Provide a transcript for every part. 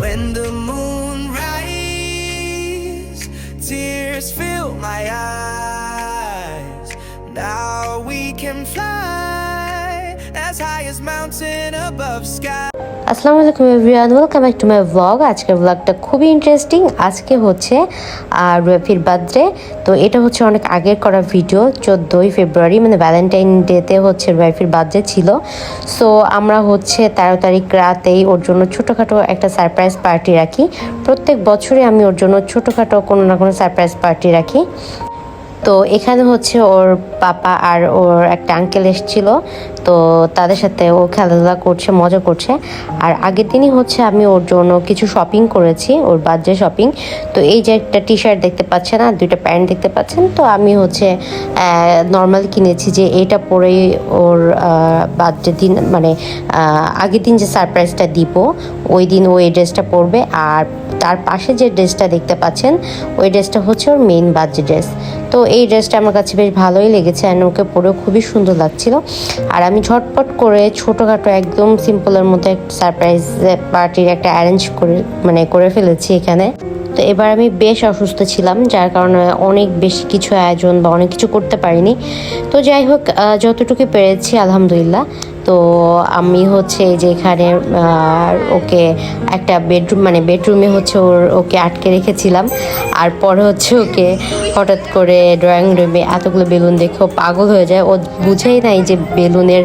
When the moon rises, tears fill my eyes. Now as high as mountain above sky. আসসালামু আলাইকুম everyone welcome back to my blog আজকের ব্লগটা খুবই interesting আজকে হচ্ছে রুয়েফির birthday তো এটা হচ্ছে অনেক আগের করা ভিডিও চোদ্দোই ফেব্রুয়ারি মানে ভ্যালেন্টাইন ডেতে হচ্ছে রুয়েফির বার্থডে ছিল। সো আমরা হচ্ছে তেরো তারিখ রাতেই ওর জন্য ছোটোখাটো একটা সারপ্রাইজ পার্টি রাখি। প্রত্যেক বছরই আমি ওর জন্য ছোটোখাটো কোনো না কোনো সারপ্রাইজ পার্টি রাখি। তো এখানে হচ্ছে ওর পাপা আর ওর একটা আঙ্কেল এসেছিল। তো তাদের সাথে ও খেলাধুলা করছে, মজা করছে। আর আগের দিনই হচ্ছে আমি ওর জন্য কিছু শপিং করেছি, ওর বার্থডে শপিং তো এই যে একটা টি শার্ট দেখতে পাচ্ছেন আর দুইটা প্যান্ট দেখতে পাচ্ছেন, তো আমি হচ্ছে নর্মাল কিনেছি যে এটা পরেই ওর বার্থডে দিন মানে আগের দিন যে সারপ্রাইজটা দিব, ওই দিন ও এই ড্রেসটা পরবে। আর তার পাশে যে ড্রেসটা দেখতে পাচ্ছেন, ওই ড্রেসটা হচ্ছে ওর মেইন বার্থডে ড্রেস। তো এই ড্রেসটা আমার কাছে বেশ ভালোই লেগেছে অ্যান্ড ওকে পরেও খুবই সুন্দর লাগছিল। আর আমি ঝটপট করে ছোটোখাটো একদম সিম্পলের মধ্যে একটা সারপ্রাইজ পার্টির একটা অ্যারেঞ্জ করে মানে করে ফেলেছি এখানে। তো এবার আমি বেশ অসুস্থ ছিলাম, যার কারণে অনেক বেশি কিছু আয়োজন বা অনেক কিছু করতে পারিনি। তো যাই হোক যতটুকু পেরেছি, আলহামদুলিল্লাহ। তো আমি হচ্ছে এই যে এখানে ওকে একটা বেডরুম মানে বেডরুমে হচ্ছে ওর, ওকে আটকে রেখেছিলাম। আর পরে হচ্ছে ওকে হঠাৎ করে ড্রয়িং রুমে এতগুলো বেলুন দেখে ও পাগল হয়ে যায়। ও বুঝেই নাই যে বেলুনের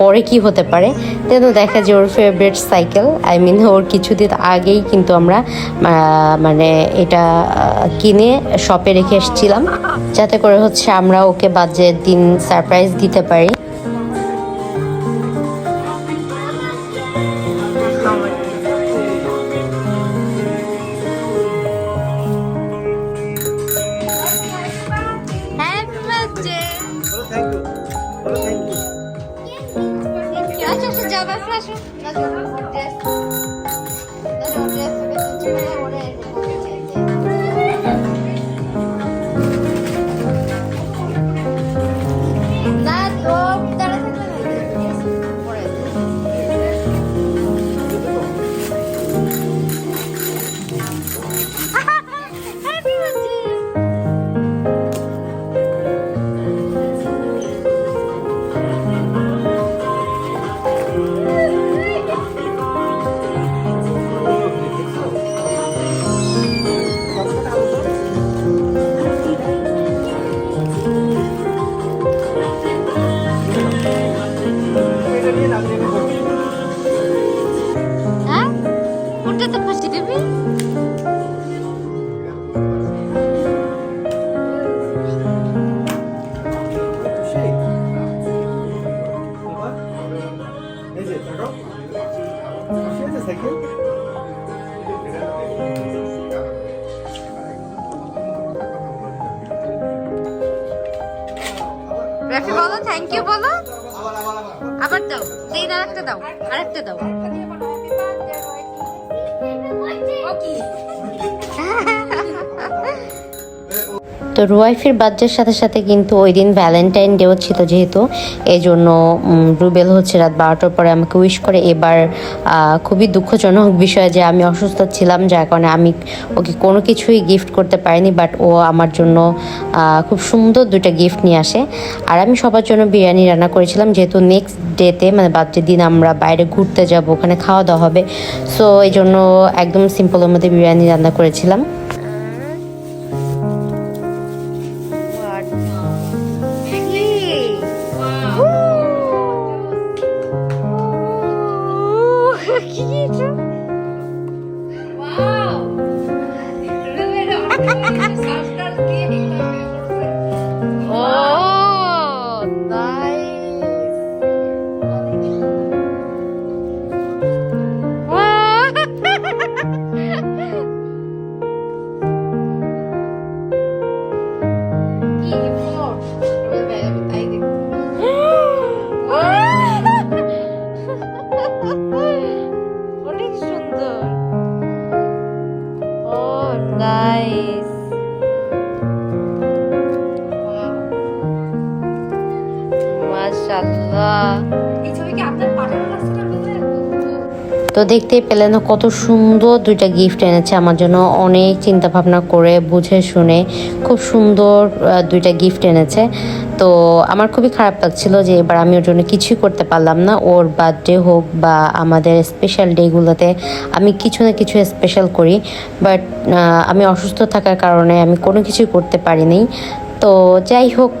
পরে কি হতে পারে। কিন্তু দেখা যায় ওর ফেভারিট সাইকেল আই মিন ওর কিছুদিন আগেই কিন্তু আমরা মানে এটা কিনে শপে রেখে এসেছিলাম। যাতে করে হচ্ছে আমরা ওকে বাজের দিন সারপ্রাইজ দিতে পারি। আসো আসো যাও বাসে আসো আসো ড্রেস আসো ড্রেস সাইকেল রাফি বলো থ্যাংক ইউ বলো। আবার দাও। দিন আরেকটা দাও আরেকটা দাও। তো রুয়াইফের বার্থডের সাথে সাথে কিন্তু ওই দিন ভ্যালেন্টাইন ডেও ছিল যেহেতু এই জন্য রুবেল হচ্ছে রাত বারোটার পরে আমাকে উইশ করে। এবার খুবই দুঃখজনক বিষয় যে আমি অসুস্থ ছিলাম, যার কারণে আমি ওকে কোনো কিছুই গিফট করতে পারিনি বাট ও আমার জন্য খুব সুন্দর দুইটা গিফট নিয়ে আসে। আর আমি সবার জন্য বিরিয়ানি রান্না করেছিলাম, যেহেতু নেক্সট ডেতে মানে বার্থডে দিন আমরা বাইরে ঘুরতে যাব, ওখানে খাওয়া দাওয়া হবে। সো এই জন্য একদম সিম্পলের মধ্যে বিরিয়ানি রান্না করেছিলাম। তো দেখতেই পেলেন কত সুন্দর দুইটা গিফট এনেছে। আমার জন্য অনেক চিন্তা ভাবনা করে, বুঝে শুনে খুব সুন্দর দুইটা গিফট এনেছে। তো আমার খুবই খারাপ লাগছিল যে এবার আমি ওর জন্য কিছুই করতে পারলাম না। ওর বার্থডে হোক বা আমাদের স্পেশাল ডেগুলোতে আমি কিছু না কিছু স্পেশাল করি। বাট আমি অসুস্থ থাকার কারণে আমি কোনো কিছুই করতে পারিনি। তো যাই হোক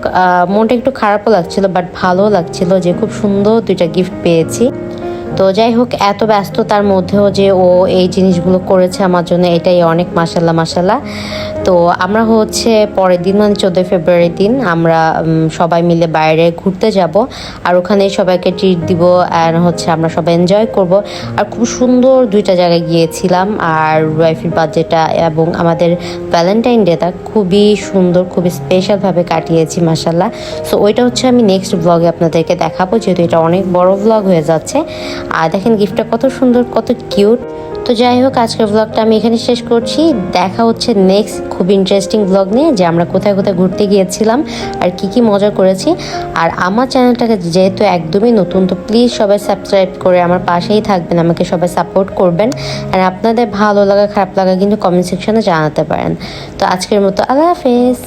মনটা একটু খারাপও লাগছিল বাট ভালো লাগছিল যে খুব সুন্দর দুইটা গিফট পেয়েছি। তো যাই হোক, এত ব্যস্ততার মধ্যেও যে ও এই জিনিসগুলো করেছে আমার জন্য, এটাই অনেক মাসাল্লাহ মাসাল্লাহ তো আমরা হচ্ছে পরের দিন মানে চোদ্দোই ফেব্রুয়ারির দিন, আমরা সবাই মিলে বাইরে ঘুরতে যাব। আর ওখানে সবাইকে ট্রিট দিব অ্যান্ড হচ্ছে আমরা সবাই এনজয় করব। আর খুব সুন্দর দুইটা জায়গায় গিয়েছিলাম। আর ওয়াইফের বার্থডেটা এবং আমাদের ভ্যালেন্টাইন ডেটা খুবই সুন্দর, খুবই স্পেশালভাবে কাটিয়েছি মাসাল্লাহ সো ওইটা হচ্ছে আমি নেক্সট ব্লগে আপনাদেরকে দেখাবো, যেহেতু এটা অনেক বড় ব্লগ হয়ে যাচ্ছে। আর দেখেন গিফটটা কত সুন্দর, কত কিউট তো যাই হোক, আজকের ব্লগটা আমি এখানে শেষ করছি। দেখা হচ্ছে নেক্সট খুব ইন্টারেস্টিং ব্লগ নিয়ে, যে আমরা কোথায় কোথায় ঘুরতে গিয়েছিলাম আর কি কি মজা করেছি। আর আমার চ্যানেলটাকে যেহেতু একদমই নতুন, তো প্লিজ সবাই সাবস্ক্রাইব করে আমার পাশেই থাকবেন, আমাকে সবাই সাপোর্ট করবেন। আর আপনাদের ভালো লাগা, খারাপ লাগা কিন্তু কমেন্ট সেকশনে জানাতে পারেন। তো আজকের মতো আল্লাহ হাফেজ।